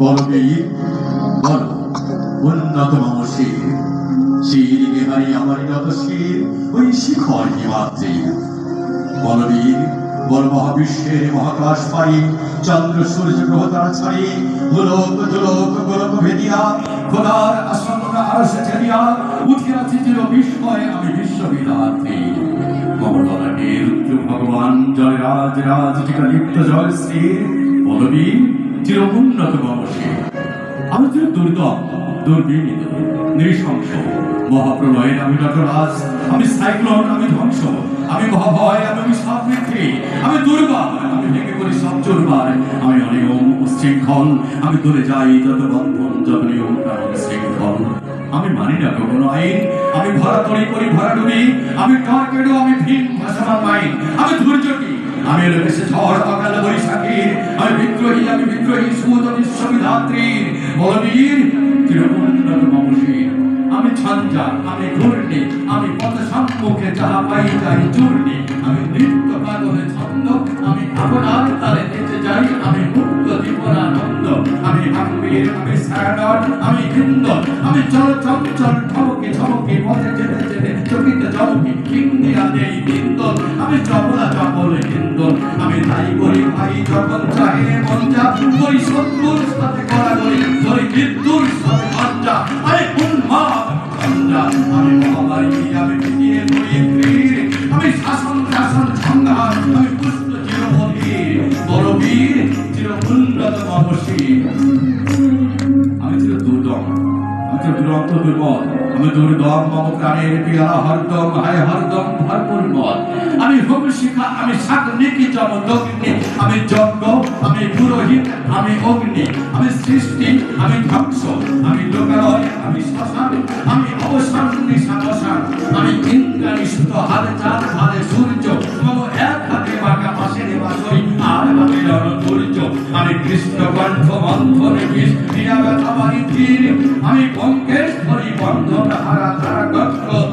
বলবীর বল উন্নত মানসীর শির বিহারী আমার নত শির ওই শিখর বলবীর বল মহাবিশ্বের মহাকাশ পারি, চন্দ্র, সূর্য, গ্রহ তারা ছাড়ি। গোলক দুলক গোলক ভেদিয়া, খোদার আসন্ন আরশ ছেড়িয়া উঠিয়াছি চির বিস্ময়ে আমি বিশ্ববিধাত্রী। মমতলাকে রুদ্র ভগবান জয় রাজ রাজ টিকা লিপ্ত জয় শ্রী বলবীর। চির উন্নত মানসী আমি চির দুর্দম দুর্বিনীত নৃশংস। মহাপ্রলয়ের আমি নটরাজ আমি সাইক্লোন, আমি ধ্বংস। আমি মহাভয়, আমি অভিশাপ বৃদ্ধি আমি দুর্বার আমি ভেঙে পড়ি সব চুরবার। আমি অনিয়ম উশৃঙ্খল আমি দূরে যাই যত বন্ধন, যত নিয়ম কারণ শৃঙ্খল। আমি মানি না কখনো আইন। আমি ভরা তরি করি ভরা ডুবি। আমি টর্কেডো আমি ভিন ভাষামান মাইন। আমি ধৈর্যটি আমি এলো ঝড় বিদ্রোহী সুত বিশ্ববিধাত্রীর বলবীর চিরমুন্নত মমশীর আমি ছঞ্জা, আমি ঘূর্ণি, আমি পথ সম্মুখে যাহা পাই যাই চূর্ণি। আমি নৃত্য পাগলে ছন্দ, আমি আপনার তালে নেচে যাই, আমি মুক্ত জীবনানন্দ। আমি হাম্বীর আমি স্যাডন আমি হিন্দন আমি চল চঞ্চল ঠমকে ঠমকে পথে যেতে যেতে চকিত চমকি ইন্দিরা নেই বিন্দন। আমি চপলা চপল হিন্দন চাহে মন যা করি আমি দুর্দম মম প্রাণের পিয়ারা হরদম, হায় হরদম, ভরপুর মত আমি হোম শিখা, আমি সাগ্নিকি জম দগ্নি। আমি যজ্ঞ, আমি পুরোহিত, আমি অগ্নি। আমি সৃষ্টি, আমি ধ্বংস। আমি লোকালয়, আমি শ্মশান। আমি অবসান নিশাবসান আমি ইন্দ্রানি সুত, হাতে, চাঁদ, হাতে, সূর্য কৃষ্ণ করে ক্রিয়া ব্যথা তীর আমি পঙ্কেশ ধরি বন্ধন হারা তারা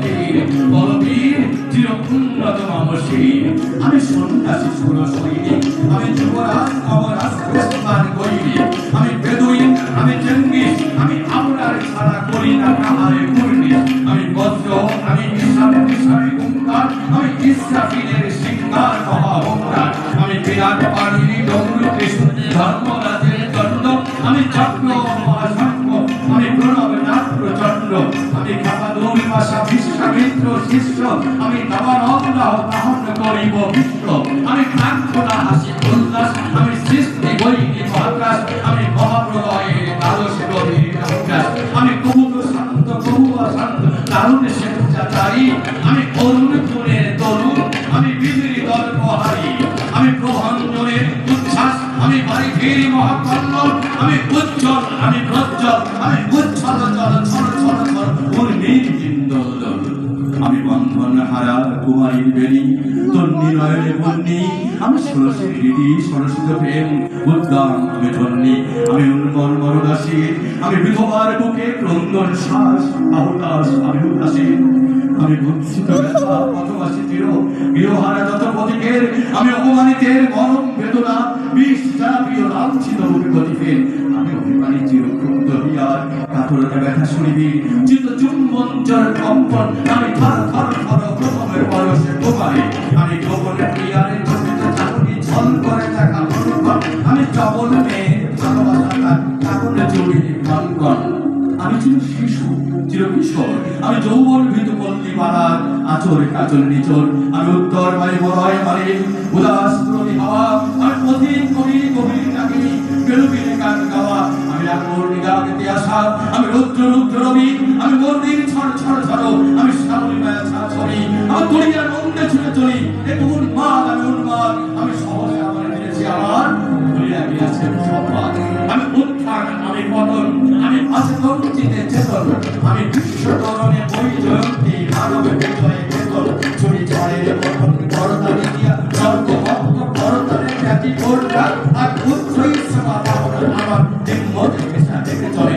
তীর বলবীর চির উন্নত মামসীর আমি সন্ন্যাসী সুর সৈনিক চক্র মহাশঙ্খ আমি প্রণব নাথ প্রচণ্ড। আমি খাপাদুর ভাষা বিশ্বামিত্র শিষ্য। আমি নবানন্দাহ দাহন করিব বিশ্ব আমি প্রার্থনা আমি বারিধির মহাকর্ণ আমি উজ্জ্বল আমি প্রজ্জ্বল আমি উচ্ছল জল ছল ছল ছল হিন্দল আমি বন্ধন হারা কুমারীর বেণী তোর নিরয়নে বন্যি আমি ষোড়শী প্রীতি সরস্বত প্রেম উদ্দাম আমি ধন্যী আমি উন্মর মরদাসী আমি বিধবার বুকে ক্রন্দন শ্বাস আহুতাস আমি উদাসীন আমি বঞ্চিত পথবাসী চির গৃহহারা যত পথিকের আমি অপমানিতের মরম বেদনা বিষ চাপিও লাঞ্ছিত রূপে গতিকে আমি অভিমানী চির ক্রুদ্ধ হিয়ার কাতরতা ব্যথা শুনিবি চিত্ত চুম্বন জল কম্পন, আমি থর থর থর প্রথমের বয়সে গোপালে আমি গোপনে প্রিয়ারে চোখে চাকুনি ছল করে দেখা মনোকর আমি চবল মেয়ে, ভালোবাসা কাকুনে চড়িয়ে কনকন আমি ছিল শিশু চির কিশোর। আমি যৌবন ভীত পল্লী পাড়ার আচর কাচর নিচর। আমি উত্তর বায়ু বলয় মারে উদাস প্রতি হাওয়া। আমি পথিক কবি, কবির ডাকিনি বেরুবিনে গান গাওয়া। আমি আকবর নিদাগেতে আসা রুদ্র রুদ্র রবি, আমি মন্দির ছড় ছড় ছড় আমি শ্যামলী মায়া ছাড় ছড়ি আমি দুনিয়ার মন্দে ছুটে চলি একটু উন্মাদ, আমি উন্মাদ, আমি সহজে আমার ফিরেছি আমার, ভুলিয়া গিয়েছে সম্মান আমি উত্থান, আমি পতন, আমি অচেতন চিতে চেতন, আমি বিশ্ব তরণে বই জয়ন্তী মানব বিজয়ে চেতন ছুরি ছড়ের পতন করতালি দিয়া স্বর্গ ভক্ত করতালে খ্যাতি করতা আর সেবা পাবনা আমার দিম্মত পেশা দেখে চলে।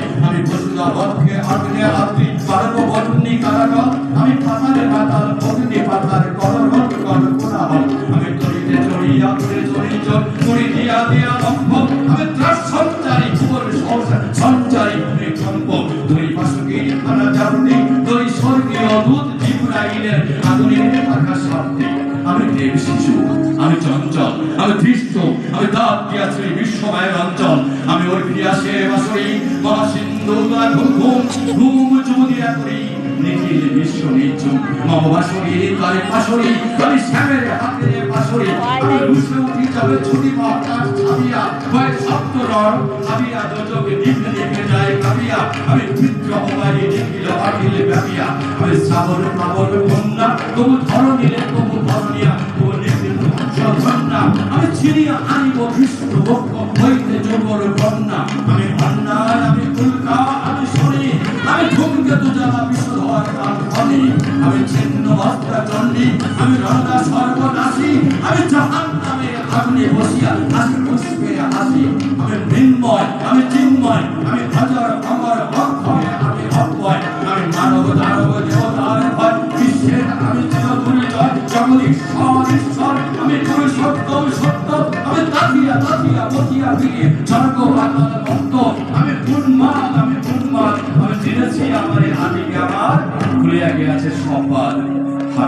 জগৎকে আগলে আতি পারব বন্নি কারক আমি পাতারে পাতাল অগ্নি পাতার করগট কর কোনাহল আমি তরিতে চড়িয়া উড়ে চড়ি চল করি দিয়া দিয়া লম্ব আমি ত্রাস সঞ্চারি কুবর সঞ্চারি। ভূমি কম্প ধরি বাসুকির খানা জারুনি ধরি স্বর্গীয় দূত জিব্রাইলের আগুনের থাকা শব্দে আমি দেব শিশু, আমি চঞ্চল, আমি ধৃষ্ট। আমি দাঁত দিয়াছি বিশ্বমায়ের অঞ্চল। আমি ওর ফিরিয়াছে বাসরি মহাসিদ্ধ ঘুম ঘুম ঘুম চুমুদিয়া করি নিখিল বিশ্ব নিচুম মম বাসরি পাশরি আমি শ্যামের হাতে পাশরি আমি রুশে উঠি যাবে ছুটি মহাকাশ ছাবিয়া ভয় সপ্ত রণ ছাবিয়া দোজকে দিকে দিকে যায় কাবিয়া আমি চিত্র হবাই নিখিল অখিল ব্যাপিয়া। আমি শ্রাবণ পাবন কন্যা, তবু ধরণীরে তবু তবু নিখিল ধন্যা আমি ছিনিয়া আনিব বিষ্ণু বক্ষ হইতে যোগর কন্যা। আমি ভান্ডার আমি আমি নয় আমি হাজার আমার হক হয় আমি অক্ষয় আমি মানব, দানব, দেবতার হয় বিশ্বের আমি চিরধুরি নয় জগদীশ ঈশ্বর আমি পুরুষোত্তম সত্য আমি তাকিয়া তাকিয়া বকিয়া ফিরিয়ে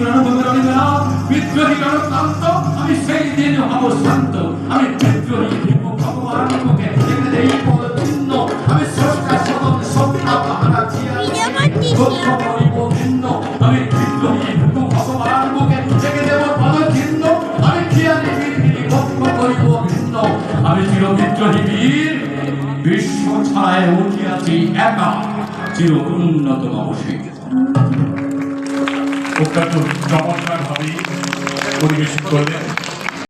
না বিদ্রোহী রণক্রান্ত আমি সেই দিন হব শান্ত আমি বিদ্রোহী ভীম ভগবান মুখে দেখে দেই পদ চিহ্ন আমি স্রষ্টা সদন স্বপ্ন দেব বীর বিশ্ব ছায় উঠিয়াছি একা চির উন্নত অবশেষ অত্যন্ত চমৎকারভাবে পরিবেশন করলেন